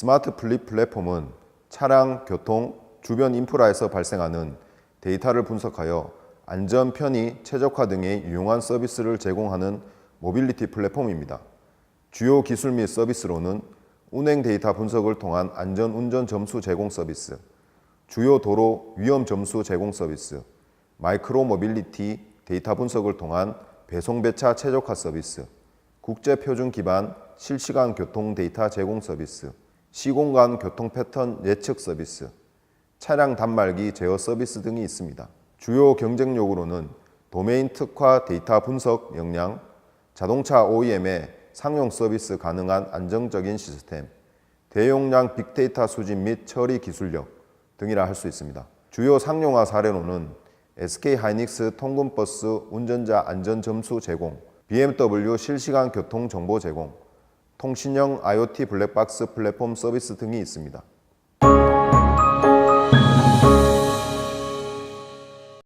스마트 플립 플랫폼은 차량, 교통, 주변 인프라에서 발생하는 데이터를 분석하여 안전, 편의, 최적화 등의 유용한 서비스를 제공하는 모빌리티 플랫폼입니다. 주요 기술 및 서비스로는 운행 데이터 분석을 통한 안전 운전 점수 제공 서비스, 주요 도로 위험 점수 제공 서비스, 마이크로 모빌리티 데이터 분석을 통한 배송 배차 최적화 서비스, 국제 표준 기반 실시간 교통 데이터 제공 서비스, 시공간 교통 패턴 예측 서비스, 차량 단말기 제어 서비스 등이 있습니다. 주요 경쟁 요구로는 도메인 특화 데이터 분석 역량, 자동차 OEM의 상용 서비스 가능한 안정적인 시스템, 대용량 빅데이터 수집 및 처리 기술력 등이라 할 수 있습니다. 주요 상용화 사례로는 SK 하이닉스 통근버스 운전자 안전 점수 제공, BMW 실시간 교통 정보 제공, 통신형 IoT 블랙박스 플랫폼 서비스 등이 있습니다.